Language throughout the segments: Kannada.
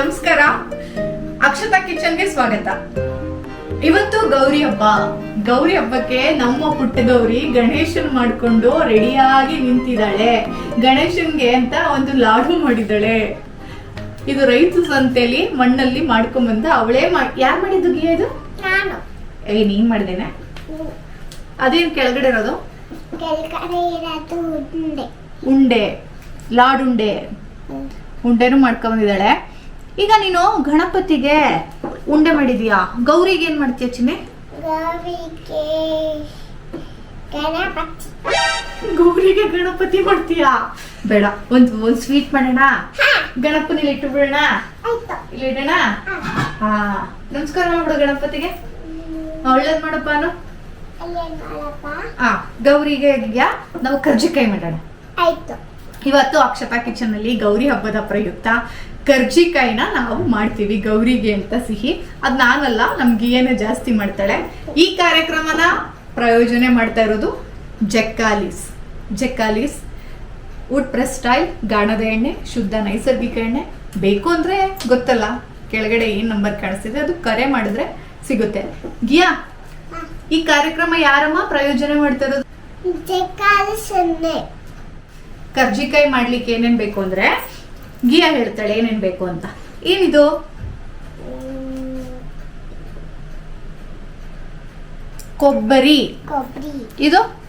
ನಮಸ್ಕಾರ. ಅಕ್ಷತಾ ಕಿಚನ್ಗೆ ಸ್ವಾಗತ. ಇವತ್ತು ಗೌರಿ ಹಬ್ಬ. ಗೌರಿ ಹಬ್ಬಕ್ಕೆ ನಮ್ಮ ಪುಟ್ಟ ಗೌರಿ ಗಣೇಶನ್ ಮಾಡ್ಕೊಂಡು ರೆಡಿಯಾಗಿ ನಿಂತಿದ್ದಾಳೆ. ಗಣೇಶನ್ಗೆ ಅಂತ ಒಂದು ಲಾಡು ಮಾಡಿದ್ದಾಳೆ. ಇದು ರೈತ ಸಂತೆಲಿ ಮಣ್ಣಲ್ಲಿ ಮಾಡ್ಕೊಂಬಂದ ಅವಳೇ ಮಾಡಿ ಯಾರು ಮಾಡಿದ್ದು ಗಿಯ ಇದು? ಏ ನೀನ್ ಮಾಡಿದೇನೆ? ಅದೇನ್ ಕೆಳಗಡೆ ಇರೋದು? ಉಂಡೆ. ಉಂಡೆ. ಲಾಡುಂಡೆ ಉಂಡೆನು ಮಾಡ್ಕೊಂಬಂದಿದ್ದಾಳೆ ಈಗ ನೀನು ಗಣಪತಿಗೆ ಉಂಡೆ ಮಾಡಿದೀಯಾ? ಗೌರಿಗೆ ಏನ್ ಮಾಡ್ತೀಯ ಚಿನ್ನೆ? ಗಣಪತಿ. ಗೌರಿಗೆ ಗಣಪತಿ ಮಾಡ್ತೀಯಾ? ಬೇಡ ಒಂದ್ ಒಂದ್ ಸ್ವೀಟ್ ಮಾಡೋಣ. ಗಣಪನಿಲಿ ಇಟ್ಟು ಬಿಡೋಣ ಇಲ್ಲಿ ಇಡೋಣ? ಹಾ. ನಮಸ್ಕಾರ ಮಾಡ್ಬಿಡು ಗಣಪತಿಗೆ. ಒಳ್ಳೇದ್ ಮಾಡಪ್ಪ ಅನು. ಹಾ ಗೌರಿಗೆ ಇದೆಯಾ ನಾವು ಕರ್ಜಿಕಾಯಿ ಮಾಡೋಣ. ಆಯ್ತು. ಇವತ್ತು ಅಕ್ಷತಾ ಕಿಚನ್ ಅಲ್ಲಿ ಗೌರಿ ಹಬ್ಬದ ಪ್ರಯುಕ್ತ ಕರ್ಜಿಕಾಯಿನ ನಾವು ಮಾಡ್ತೀವಿ ಗೌರಿಗೆ ಅಂತ ಸಿಹಿ. ಅದ್ ನಾನಲ್ಲ ನಮ್ ಗಿಯನೇ ಜಾಸ್ತಿ ಮಾಡ್ತಾಳೆ. ಈ ಕಾರ್ಯಕ್ರಮನ ಪ್ರಯೋಜನೆ ಮಾಡ್ತಾ ಇರೋದು ಜೆಕ್ಕಾಲಿಸ್. ಜೆಕ್ಕಾಲೀಸ್ ವುಡ್ ಪ್ರೆಸ್ ಸ್ಟೈಲ್ ಗಾಣದ ಎಣ್ಣೆ ಶುದ್ಧ ನೈಸರ್ಗಿಕ ಎಣ್ಣೆ. ಬೇಕು ಅಂದ್ರೆ ಗೊತ್ತಲ್ಲ ಕೆಳಗಡೆ ಏನ್ ನಂಬರ್ ಕಾಣಿಸ್ತಿದೆ ಅದು ಕರೆ ಮಾಡಿದ್ರೆ ಸಿಗುತ್ತೆ. ಗಿಯಾ ಈ ಕಾರ್ಯಕ್ರಮ ಯಾರಮ್ಮ ಪ್ರಯೋಜನೆ ಮಾಡ್ತಾ ಇರೋದು? ಕರ್ಜಿಕಾಯಿ ಮಾಡ್ಲಿಕ್ಕೆ ಏನೇನ್ ಬೇಕು ಅಂದ್ರೆ ಗಿಯಾ ಹೇಳ್ತಾಳೆ ಏನೇನ್ ಬೇಕು ಅಂತ. ಏನಿದು? ಕೊಬ್ಬರಿ. ಕೊಬ್ಬರಿ. ಇದು?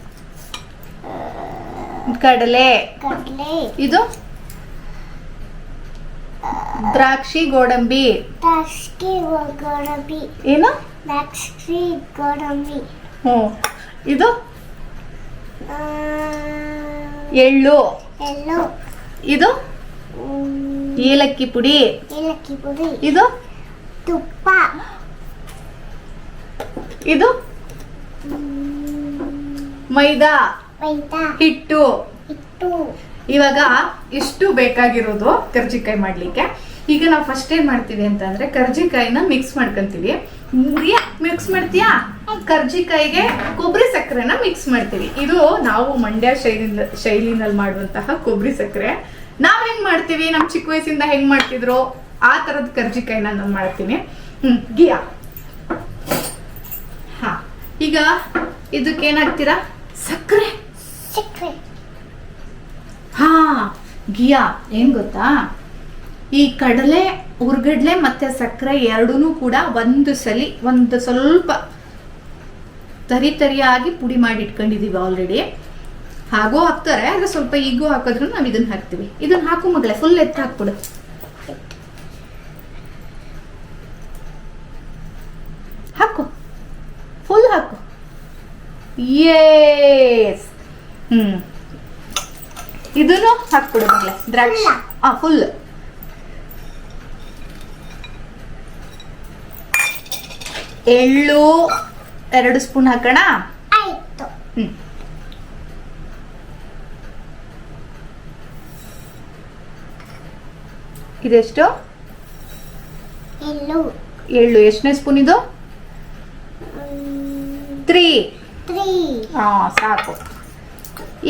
ಕಡಲೆ. ಇದು? ದ್ರಾಕ್ಷಿ ಗೋಡಂಬಿ. ದ್ರಾಕ್ಷಿ ಗೋಡಂಬಿ. ಏನು? ದ್ರಾಕ್ಷಿ ಗೋಡಂಬಿ. ಹ್ಞೂ. ಇದು? ಎಳ್ಳು. ಎಳ್ಳು. ಇದು? ಏಲಕ್ಕಿ ಪುಡಿ. ಏಲಕ್ಕಿ ಪುಡಿ. ಇದು? ತುಪ್ಪ. ಇದು? ಮೈದಾ. ಮೈದಾ. ಹಿಟ್ಟು. ಹಿಟ್ಟು. ಇವಾಗ ಇಷ್ಟು ಬೇಕಾಗಿರೋದು ಕರ್ಜಿಕಾಯಿ ಮಾಡ್ಲಿಕ್ಕೆ. ಈಗ ನಾವು ಫಸ್ಟ್ ಏನ್ ಮಾಡ್ತೀವಿ ಅಂತಂದ್ರೆ ಕರ್ಜಿಕಾಯಿನ ಮಿಕ್ಸ್ ಮಾಡ್ಕೊಂತೀವಿ. ಮಿಕ್ಸ್ ಮಾಡ್ತೀಯಾ? ಕರ್ಜಿಕಾಯಿಗೆ ಕೊಬ್ಬರಿ ಸಕ್ಕರೆನ ಮಿಕ್ಸ್ ಮಾಡ್ತೀವಿ. ಇದು ನಾವು ಮಂಡ್ಯ ಶೈಲಿ ಶೈಲಿನಲ್ಲಿ ಮಾಡುವಂತಹ ಕೊಬ್ಬರಿ ಸಕ್ಕರೆ. ನಾವ್ ಹೆಂಗ್ ಮಾಡ್ತೀವಿ? ನಮ್ ಚಿಕ್ಕ ವಯಸ್ಸಿಂದ ಹೆಂಗ್ ಮಾಡ್ತಿದ್ರು? ಆ ತರದ ಕರ್ಜಿಕಾಯಿನ ನಾನು ಮಾಡ್ತೀನಿ. ಹ್ಮ್ ಗಿಯಾ. ಹಾ ಈಗ ಇದಕ್ಕೆ ಏನಾಗ್ತೀರಾ? ಸಕ್ಕರೆ. ಸಕ್ಕರೆ. ಹಾ ಗಿಯಾ ಏನ್ ಗೊತ್ತಾ? ಈ ಕಡಲೆ ಉರ್ಗಡ್ಲೆ ಮತ್ತೆ ಸಕ್ಕರೆ ಎರಡೂ ಕೂಡ ಒಂದು ಸಲಿ ಒಂದು ಸ್ವಲ್ಪ ತರಿ ತರಿಯಾಗಿ ಪುಡಿ ಮಾಡಿ ಇಟ್ಕೊಂಡಿದೀವಿ ಆಲ್ರೆಡಿ ಹಾಗೂ ಹಾಕ್ತಾರೆ ಅಂದ್ರೆ ಸ್ವಲ್ಪ ಈಗೂ ಹಾಕೋದ್ರೂ ನಾವು ಇದನ್ನ ಹಾಕ್ತಿವಿ. ಇದನ್ನ ಹಾಕು ಮಗಳೇ ಫುಲ್ ಎತ್ತ ಹಾಕ್ಬಿಡು. ಹಾಕು. ಫುಲ್ ಹಾಕು. ಏಸ್ ಹ್ಮ್. ಇದನ್ನು ಹಾಕ್ಬಿಡು ಮಗಳೇ ದ್ರಾಕ್ಷಿ ಆ? ಆ ಫುಲ್ ಎಳ್ಳು ಎರಡು ಸ್ಪೂನ್ ಹಾಕೋಣ ಆಯ್ತು ಹ್ಮ್ ಇದೆಷ್ಟು? ಎಳ್ಳು. ಎಳ್ಳು. ಎಷ್ಟನೇ ಸ್ಪೂನ್ ಇದು? ತ್ರೀ ತ್ರೀ ಹಾ ಸಾಕು.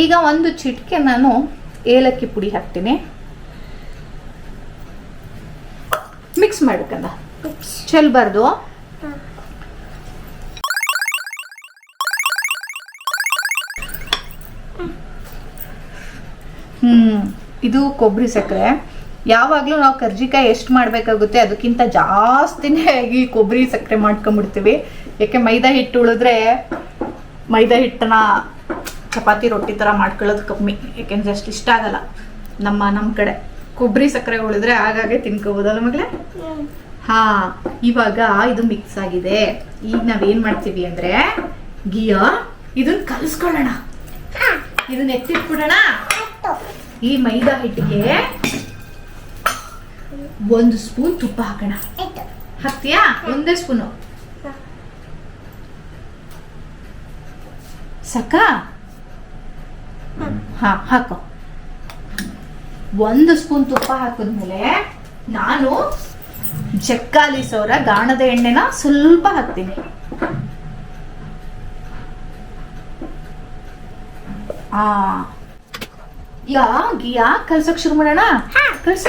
ಈಗ ಒಂದು ಚಿಟಿಕೆ ನಾನು ಏಲಕ್ಕಿ ಪುಡಿ ಹಾಕ್ತೀನಿ. ಮಿಕ್ಸ್ ಮಾಡ್ಬೇಕಂದ? ಚೆಲ್ಬಾರ್ದು ಹ್ಮ್. ಇದು ಕೊಬ್ಬರಿ ಸಕ್ಕರೆ. ಯಾವಾಗಲೂ ನಾವು ಕರ್ಜಿಕಾಯಿ ಎಷ್ಟು ಮಾಡಬೇಕಾಗುತ್ತೆ ಅದಕ್ಕಿಂತ ಜಾಸ್ತಿನೇ ಈ ಕೊಬ್ಬರಿ ಸಕ್ಕರೆ ಮಾಡ್ಕೊಂಡ್ಬಿಡ್ತೀವಿ ಯಾಕೆ ಮೈದಾ ಹಿಟ್ಟು ಉಳಿದ್ರೆ ಮೈದಾ ಹಿಟ್ಟನ್ನ ಚಪಾತಿ ರೊಟ್ಟಿ ಥರ ಮಾಡ್ಕೊಳ್ಳೋದು ಕಮ್ಮಿ. ಯಾಕೆಂದ್ರೆ ಅಷ್ಟು ಇಷ್ಟ ಆಗಲ್ಲ ನಮ್ಮ ನಮ್ಮ ಕಡೆ. ಕೊಬ್ಬರಿ ಸಕ್ಕರೆ ಉಳಿದ್ರೆ ಆಗಾಗೆ ತಿನ್ಕೋಬೋದಲ್ಲ ಮಗಳೇ? ಹಾ ಇವಾಗ ಇದು ಮಿಕ್ಸ್ ಆಗಿದೆ. ಈಗ ನಾವೇನ್ ಮಾಡ್ತೀವಿ ಅಂದ್ರೆ ಗಿಯ ಇದನ್ನ ಕಲಿಸ್ಕೊಳ್ಳೋಣ. ಇದನ್ನ ಎತ್ತಿಟ್ಬಿಡೋಣ. ಈ ಮೈದಾ ಹಿಟ್ಟಿಗೆ ಒಂದು ಸ್ಪೂನ್ ತುಪ್ಪ ಹಾಕೋಣ. ಹಾಕ್ತೀಯಾ? ಒಂದೇ ಸ್ಪೂನು. ಸಕ? ಹಾ. ಹಾಕೋ. ಒಂದು ಸ್ಪೂನ್ ತುಪ್ಪ ಹಾಕಿದ್ಮೇಲೆ ನಾನು ಜಕ್ಕಾಲಿ ಸೌರ ಗಾಣದ ಎಣ್ಣೆನ ಸ್ವಲ್ಪ ಹಾಕ್ತೀನಿ. ಆ ಯಾ ಗಿಯಾ ಕಲ್ಸಕ್ ಶುರು ಮಾಡೋಣ? ಕಲ್ಸ.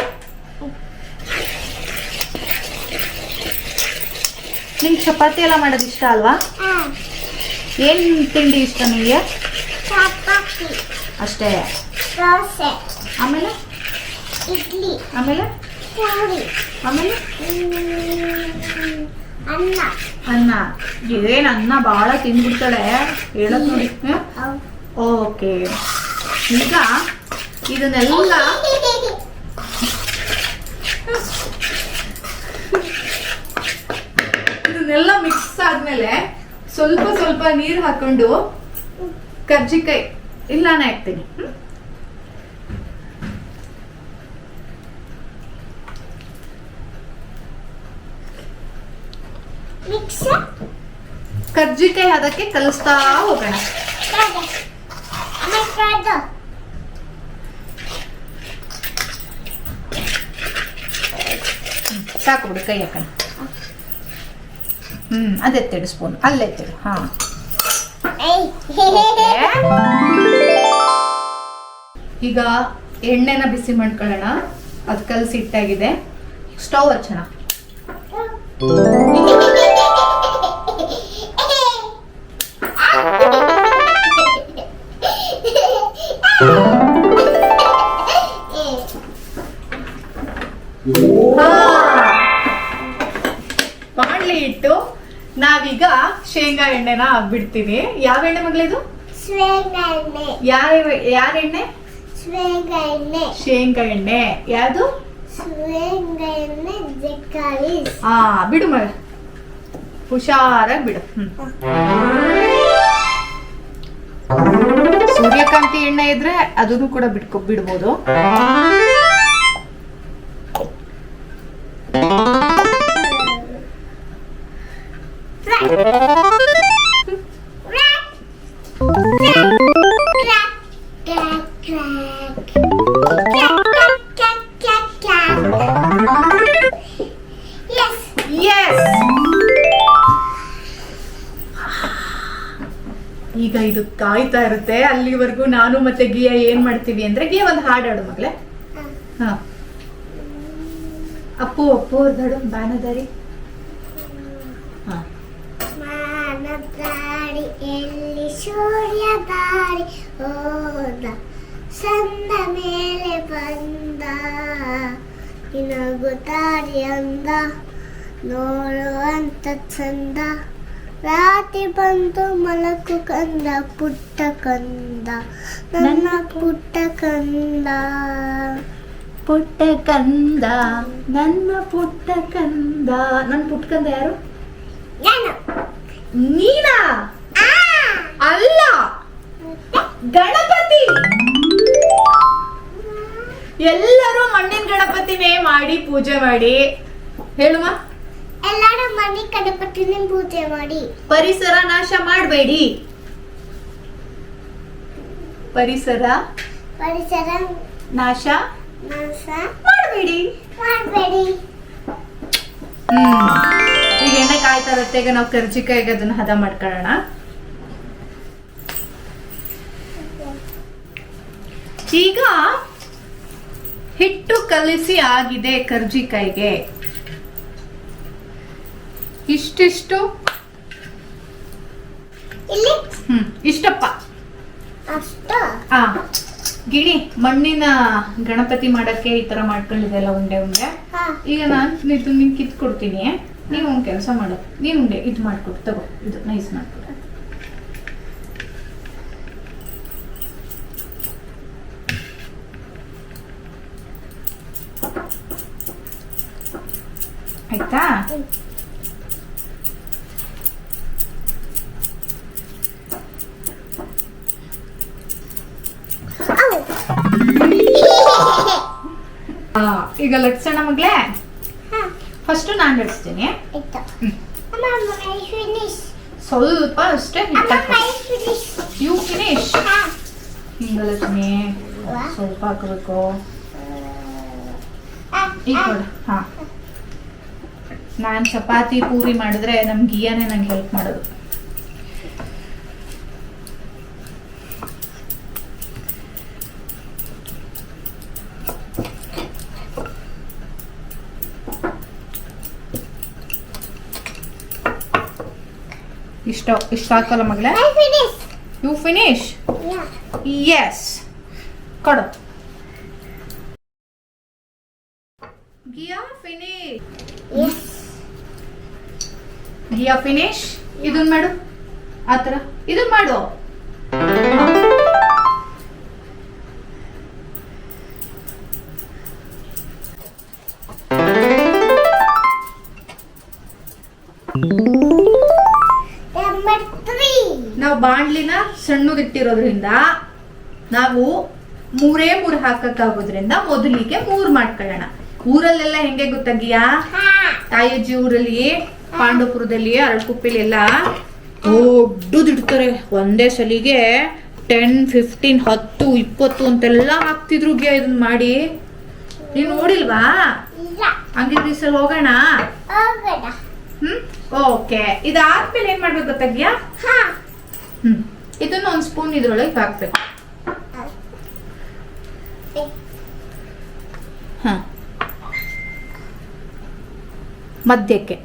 ನಿಂಗೆ ಚಪಾತಿ ಎಲ್ಲ ಮಾಡೋದು ಇಷ್ಟ ಅಲ್ವಾ? ಏನು ತಿಂಡಿ ಇಷ್ಟ ನಿಮಗೆ ಚಪಾತಿ. ಅಷ್ಟೇ. ದೋಸೆ. ಆಮೇಲೆ? ಇಡ್ಲಿ. ಆಮೇಲೆ? ಪೂರಿ. ಆಮೇಲೆ? ಅನ್ನ. ಅನ್ನ. ಏನು ಅನ್ನ ಭಾಳ ತಿಂದ್ಬಿಡ್ತಾಳೆ? ಹೇಳೋದು ನೋಡಿ. ಓಕೆ. ಈಗ ಇದನ್ನೆಲ್ಲ ಇದನ್ನೆಲ್ಲ ಮಿಕ್ಸ್ ಆದ್ಮೇಲೆ ಸ್ವಲ್ಪ ಸ್ವಲ್ಪ ನೀರು ಹಾಕೊಂಡು ಕರ್ಜಿಕಾಯಿ ಇಲ್ಲ ನಾನು ಹಾಕ್ತೀನಿ ಕರ್ಜಿಕಾಯಿ ಅದಕ್ಕೆ ಕಲಿಸ್ತಾ ಹೋಗೋಣ. ಸಾಕು ಬಿಡು ಕೈ ಹಾಕೋಣ. ಹ್ಮ್ ಅದೆತ್ತಿಡು ಸ್ಪೂನ್ ಅಲ್ಲೆತ್ತಿಡು ಹಾ. ಈಗ ಎಣ್ಣೆನ ಬಿಸಿ ಮಾಡ್ಕೊಳ್ಳೋಣ. ಅದು ಕಲಸಿ ಇಟ್ಟಾಗಿದೆ ಸ್ಟವ್ ಹಚ್ಚೋಣ. ಶೇಂಗಾ ಎಣ್ಣೆನ ಬಿಡ್ತೀನಿ ಯಾವ ಎಣ್ಣೆ ಮಗಳಿದು ಸ್ವೇಗಣ್ಣೆ ಯಾರ ಯಾರ ಎಣ್ಣೆ? ಸ್ವೇಗಣ್ಣೆ ಶೇಂಗಾ ಎಣ್ಣೆ. ಯಾವುದು? ಜಕ್ಕಾಳಿ. ಹಾ ಬಿಡು ಮಗ. ಹುಷಾರಾಗಿ ಬಿಡು. ಸೂರ್ಯಕಾಂತಿ ಎಣ್ಣೆ ಇದ್ರೆ ಅದನ್ನು ಕೂಡ ಬಿಟ್ಕೊ ಬಿಡ್ಬೋದು. ಈಗ ಇದು ಕಾಯ್ತಾ ಇರುತ್ತೆ. ಅಲ್ಲಿವರೆಗೂ ನಾನು ಮತ್ತೆ ಗಿಯಾ ಏನ್ ಮಾಡ್ತೀವಿ ಅಂದ್ರೆ ಗಿಯಾ ಒಂದು ಹಾಡು ಹಾಡು ಮಗಳೇ. ಹಾ. ಅಪ್ಪು ಅಪ್ಪು ಅವ್ರದ್ದು ಬಾನದಾರಿ. ಹಾ. ಮಾನದಾರಿ ಎಲ್ಲಿ ಸೂರ್ಯ ದಾರಿ ಹೋದ ಸಂದ ಮೇಲೆ ಬಂದ. ನಿನಗುತ್ತಾರಿ ಅಂದ. ನೋಡುವಂತ ಚಂದ. ರಾತ್ರಿ ಬಂದು ಮಲಕು ಕಂದ ಪುಟ್ಟ ಕಂದ ನನ್ನ ಪುಟ್ಟ ಕಂದ. ಪುಟ್ಟ ಕಂದ ನನ್ನ ಪುಟ್ಟ ಕಂದ. ನನ್ನ ಪುಟ್ಟ ಕಂದ ಯಾರು? ನಾನು? ನೀನಾ ಅಲ್ಲ! ಗಣಪತಿ! ಎಲ್ಲರೂ ಮಣ್ಣಿನ ಗಣಪತಿನೇ ಮಾಡಿ ಪೂಜೆ ಮಾಡಿ. ಹೇಳುವ ಎಲ್ಲರೂ ಮನೆ ಗಣಪತಿನ ಪೂಜೆ ಮಾಡಿ. ಪರಿಸರ ನಾಶ ಮಾಡಬೇಡಿ. ಪರಿಸರ ಪರಿಸರ ನಾಶ ನಾಶ ಮಾಡಬೇಡಿ. ಮಾಡಬೇಡಿ. ಹ್ಮ್. ಈಗ ಎಣ್ಣೆ ಕಾಯ್ತಾ ಇರುತ್ತೆ ಈಗ ನಾವು ಕರ್ಜಿಕಾಯಿಗೆ ಅದನ್ನ ಹದ ಮಾಡ್ಕೊಳ್ಳೋಣ. ಈಗ ಹಿಟ್ಟು ಕಲಿಸಿ ಆಗಿದೆ ಕರ್ಜಿಕಾಯಿಗೆ. ಇಷ್ಟಿಷ್ಟು? ಇಲ್ಲಿ? ಹ್ಮ್ ಇಷ್ಟಪ್ಪ. ಅಷ್ಟು? ಆ ಗಿಣಿ ಮಣ್ಣಿನ ಗಣಪತಿ ಮಾಡಕ್ಕೆ ಈ ತರ ಮಾಡ್ಕೊಂಡಿದೆಲ್ಲ ಉಂಡೆ ಉಂಡೆ. ಹಾ. ಈಗ ನಾನು ಇದು ನಿಂಗೆ ಕಿತ್ ಕೊಡ್ತೀನಿ ನೀವು ಒಂದು ಕೆಲಸ ಮಾಡು. ನೀನು ಉಂಡೆ ಇದು ಮಾಡ್ಕೊಡು ತಗೋ ಇದು ನೈಸ್ ಮಾಡ್ಕೊಡು. ಆಯ್ತಾ ಔ. ಆ, ಈಗ ಲಟ್ಸೋಣ ಮಗ್ಲೇ ಹಾ ಫಸ್ಟ್ ನಾನು ಲಟ್ಸ್ತೀನಿ. ಸ್ವಲ್ಪ ಅಷ್ಟೇ ಯು ಫಿನಿಶ್ ಹಿಂಗ ಲಕ್ಷ್ಮಿ ಸ್ವಲ್ಪ ಹಾಕಬೇಕು. ಈಗ ಕೊಡು. ಹಾ. ನಾನು ಚಪಾತಿ ಪೂರಿ ಮಾಡಿದ್ರೆ ನಮ್ ಗಿಯಾನೇ ನಂಗೆ ಹೆಲ್ಪ್ ಮಾಡೋದು. ಇಷ್ಟ ಇಷ್ಟ ಹಾಕಲ್ಲ ಮಗಳೇ? You finish. ಎಸ್ ಕೊಡು. ಗಿಯಾ ಫಿನಿಶ್. ಗಿಯಾ ಫಿನಿಶ್ ಇದನ್ ಮಾಡು. ಆತರ ಇದನ್ ಮಾಡು. ಬಾಣ್ಲಿನ ಸಣ್ಣದಿಟ್ಟಿರೋದ್ರಿಂದ ನಾವು ಮೂರೇ ಮೂರು ಹಾಕಕ್ಕಾಗೋದ್ರಿಂದ ಮೊದಲಿಗೆ ಮೂರ್ ಮಾಡ್ಕೊಳ್ಳೋಣ. ಊರಲ್ಲೆಲ್ಲ ಹೆಂಗೆ ಗೊತ್ತಾಗಿಯಾ. ತಾಯಜ್ಜಿ ಊರಲ್ಲಿ ಪಾಂಡವಪುರದಲ್ಲಿ ಅರಳ್ಕುಪ್ಪಿಲಿ ಎಲ್ಲ ದೊಡ್ಡದಿಡ್ತಾರೆ. ಒಂದೇ ಸಲಿಗೆ ಟೆನ್ ಫಿಫ್ಟೀನ್ ಹತ್ತು ಇಪ್ಪತ್ತು ಅಂತೆಲ್ಲ ಹಾಕ್ತಿದ್ರು ಗ್ಯಾ ಇದನ್ನ ಮಾಡಿ. ನೀನ್ ನೋಡಿಲ್ವಾ? ಹಂಗಿದ್ರೆ ಈ ಸಲ ಹೋಗೋಣ? ಹೋಗೋಣ. ಹ್ಮ್? ಓಕೆ. ಇದಾದ್ಮೇಲೆ ಏನ್ ಮಾಡ್ಬೇಕು ಗೊತ್ತಾಗ್ಯಾ ಹ್ಮ್. ಇದನ್ನ ಒಂದ್ ಸ್ಪೂನ್ ಇದ್ರೊಳಗೆ ಹಾಕ್ಬೇಕು. ಹಾಂ. ಮಧ್ಯಕ್ಕೆ.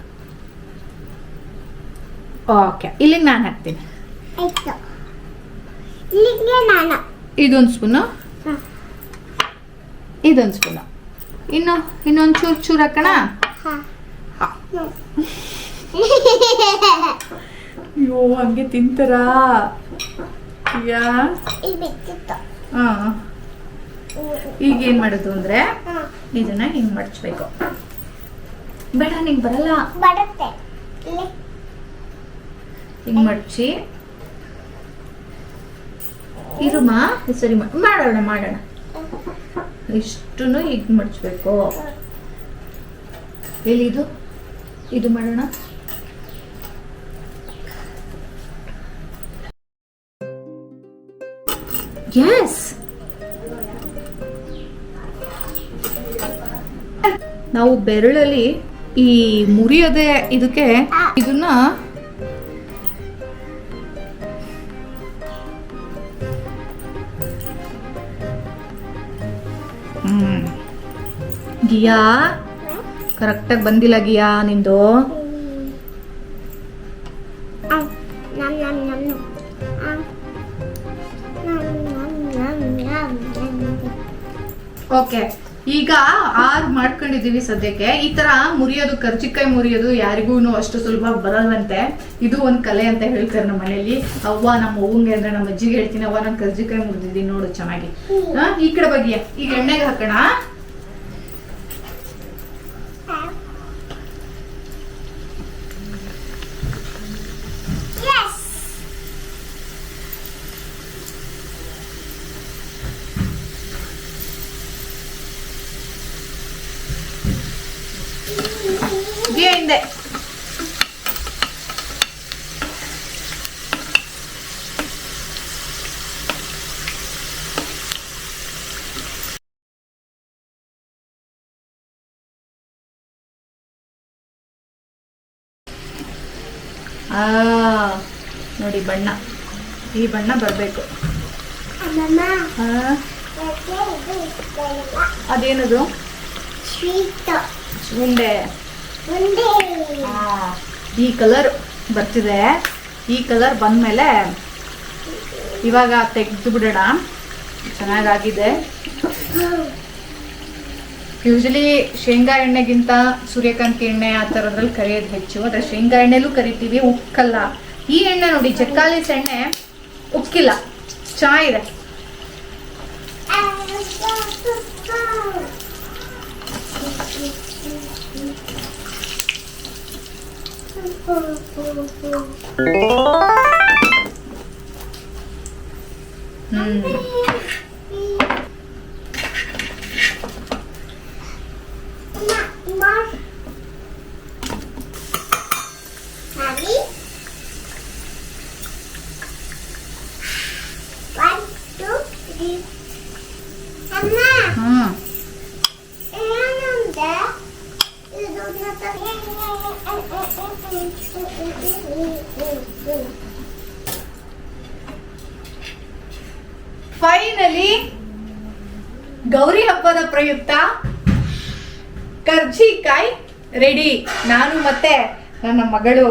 ಓಕೆ. ಇಲ್ಲಿಗೆ ನಾನು ಹಾಕ್ತೀನಿ. ಇದೊಂದು ಸ್ಪೂನು. ಇದೊಂದು ಸ್ಪೂನು ಇನ್ನು ಇನ್ನೊಂದು ಚೂರು ಚೂರು ಹಾಕೋಣ? ಹಾ. ಅಯ್ಯೋ ಹಂಗೆ ತಿಂತಾರಾ? ಯಾ ಹಾ. ಈಗ ಏನ್ ಮಾಡೋದು ಅಂದ್ರೆ ಇದನ್ನ ಹಿಂಗ್ ಮಡಚಬೇಕು. ಬೇಡ ನಿಂಗೆ ಬರಲ್ಲ. ಹಿಂಗ್ ಮಡ್ಚಿ. ಇರುಮ? ಸರಿ ಮಾಡೋಣ ಮಾಡೋಣ. ಇಷ್ಟನ್ನು ಈಗ ಮಡ್ಚ್ಬೇಕು. ಎಲ್ಲಿದು ಇದು ಮಾಡೋಣ. ಎಸ್ ನಾವು ಬೆರಳಲ್ಲಿ ಈ ಮುರಿಯೋದೆ ಇದಕ್ಕೆ ಇದನ್ನ ಗಿಯಾ. ಕರೆಕ್ಟಾಗಿ ಬಂದಿಲ್ಲ ಗಿಯಾ ನಿಂದು. ನಮ್ ನಮ್ ನಮ್. ಓಕೆ ಈಗ ಆರು ಮಾಡ್ಕೊಂಡಿದೀವಿ ಸದ್ಯಕ್ಕೆ. ಈ ತರ ಮುರಿಯೋದು ಕರ್ಚಿಕಾಯಿ ಮುರಿಯೋದು ಯಾರಿಗೂ ಅಷ್ಟು ಸುಲಭ ಬರಲ್ವಂತೆ ಇದು ಒಂದ್ ಕಲೆ ಅಂತ ಹೇಳ್ತಾರೆ ನಮ್ಮ ಮನೆಯಲ್ಲಿ. ಅವ್ವ ನಮ್ಮ ಅವ್ವಂಗೆ ಅಂದ್ರೆ ನಮ್ಮ ಅಜ್ಜಿಗೆ ಹೇಳ್ತೀನಿ ಅವ್ವ ನಾನು ಕರ್ಜಿಕಾಯಿ ಮುರಿದಿದ್ದೀನಿ ನೋಡು ಚೆನ್ನಾಗಿ. ಹಾ, ಈ ಕಡೆ ಬಗ್ಗೆ. ಈಗ ಎಣ್ಣೆಗೆ ಹಾಕೋಣ. ಗಿಯ ಹಿಂದೆ ಆ ನೋಡಿ ಬಣ್ಣ. ಈ ಬಣ್ಣ ಬರಬೇಕು? ಅದೇನದು. ಉಂಡೆ. ಈ ಕಲರ್ ಬರ್ತಿದೆ. ಈ ಕಲರ್ ಬಂದ್ಮೇಲೆ ಇವಾಗ ತೆಗೆದು ಬಿಡೋಣ. ಚೆನ್ನಾಗಾಗಿದೆ. ಯೂಶಲಿ ಶೇಂಗಾ ಎಣ್ಣೆಗಿಂತ ಸೂರ್ಯಕಾಂತಿ ಎಣ್ಣೆ ಆ ಥರದ್ರಲ್ಲಿ ಕರಿಯೋದು ಹೆಚ್ಚು. ಆದರೆ ಶೇಂಗಾ ಎಣ್ಣೆಲೂ ಕರಿತೀವಿ, ಉಕ್ಕಲ್ಲ. ಈ ಎಣ್ಣೆ ನೋಡಿ ಚಕ್ಕಾಲಿಸ್ ಎಣ್ಣೆ ಉಕ್ಕಿಲ್ಲ. ಚೆನ್ನಾಗಿದೆ. Hmm. Mama. Hmm. Finally Gauri ಹಬ್ಬದ ಪ್ರಯುಕ್ತ ಕರ್ಜಿಕಾಯಿ ರೆಡಿ ನಾನು ಮತ್ತೆ ನನ್ನ ಮಗಳು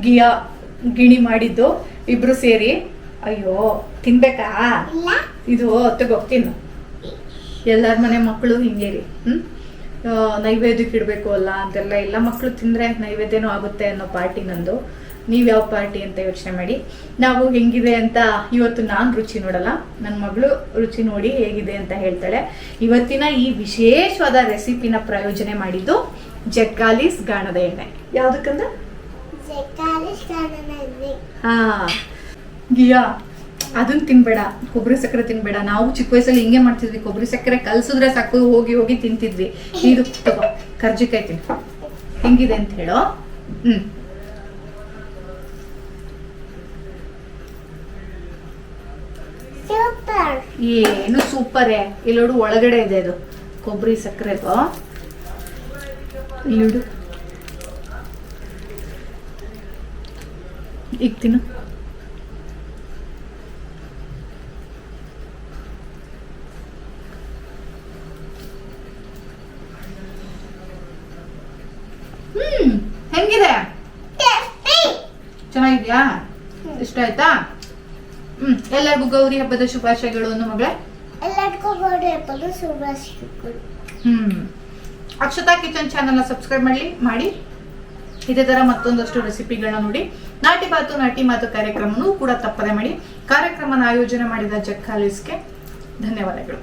ಗಿಯ ಗಿಣಿ ಮಾಡಿದ್ದು ಇಬ್ರು ಸೇರಿ. ಅಯ್ಯೋ ತಿನ್ಬೇಕಾ? ಇದು ತಗೋ ತಿನ್ನು. ಎಲ್ಲರ ಮನೆ ಮಕ್ಕಳು ಹಿಂಗೇರಿ. ಆ, ನೈವೇದ್ಯಕ್ಕೆ ಇಡಬೇಕು ಅಲ್ಲ ಅಂತೆಲ್ಲ ಎಲ್ಲ ಮಕ್ಕಳು ತಿಂದರೆ ನೈವೇದ್ಯನೂ ಆಗುತ್ತೆ ಅನ್ನೋ ಪಾರ್ಟಿ ನಂದು. ನೀವು ಯಾವ ಪಾರ್ಟಿ ಅಂತ ಯೋಚನೆ ಮಾಡಿ. ನಾವು ಹೆಂಗಿದೆ ಅಂತ ಇವತ್ತು ನಾನು ರುಚಿ ನೋಡಲ್ಲ ನನ್ನ ಮಗಳು ರುಚಿ ನೋಡಿ ಹೇಗಿದೆ ಅಂತ ಹೇಳ್ತಾಳೆ. ಇವತ್ತಿನ ಈ ವಿಶೇಷವಾದ ರೆಸಿಪಿನ ಪ್ರಯೋಜನೆ ಮಾಡಿದ್ದು ಜಕ್ಕಾಲಿಸ್ ಗಾಣದ ಎಣ್ಣೆ. ಯಾವುದಕ್ಕಂದ್ರೆ ಹಾ ಗಿಯಾ. ಅದನ್ನ ತಿನ್ಬೇಡ ಕೊಬ್ಬರಿ ಸಕ್ಕರೆ ತಿನ್ಬೇಡ. ನಾವು ಚಿಕ್ಕ ವಯಸ್ಸಲ್ಲಿ ಹಿಂಗೆ ಮಾಡ್ತಿದ್ವಿ ಕೊಬ್ಬರಿ ಸಕ್ಕರೆ ಕಲ್ಸಿದ್ರೆ ಸಾಕು ಹೋಗಿ ಹೋಗಿ ತಿಂತಿದ್ವಿ. ಇದು ತಗೋ ಕರ್ಜಿಕಾಯಿ ತಿನ್ ಹೆಂಗಿದೆ ಅಂತ ಹೇಳೋ? ಹ್ಮ್. ಏನು ಸೂಪರೇ ಇಲ್ಲೋಡು ಒಳಗಡೆ ಇದೆ ಅದು ಕೊಬ್ಬರಿ ಸಕ್ಕರೆದು ಇಲ್ಲಿಡು ಈಗ ತಿನ್ನು. ಹ್ಮ್ ಹೆಂಗಿದೆ? ಚೆನ್ನಾಗಿದ್ಯಾ? ಇಷ್ಟ ಆಯ್ತಾ? ಹ್ಮ್ ಎಲ್ಲರಿಗೂ ಗೌರಿ ಹಬ್ಬದ ಶುಭಾಶಯಗಳು ಅನ್ನು ಮಗಳೇ. ಎಲ್ಲರಿಗೂ ಗೌರಿ ಹಬ್ಬದ ಶುಭಾಶಯಗಳು. ಹ್ಮ್. ಅಕ್ಷತಾ ಕಿಚನ್ ಚಾನೆಲ್ನ ಸಬ್ಸ್ಕ್ರೈಬ್ ಮಾಡಿ ಮಾಡಿ. ಇದೇ ತರ ಮತ್ತೊಂದಷ್ಟು ರೆಸಿಪಿಗಳನ್ನ ನೋಡಿ. ನಾಟಿ ಬಾತು ನಾಟಿ ಮಾತು ಕಾರ್ಯಕ್ರಮನೂ ಕೂಡ ತಪ್ಪದೆ ಮಾಡಿ ಕಾರ್ಯಕ್ರಮನ ಆಯೋಜನೆ ಮಾಡಿದ ಜಕ್ಕಾಲಿಸ್ಗೆ ಧನ್ಯವಾದಗಳು.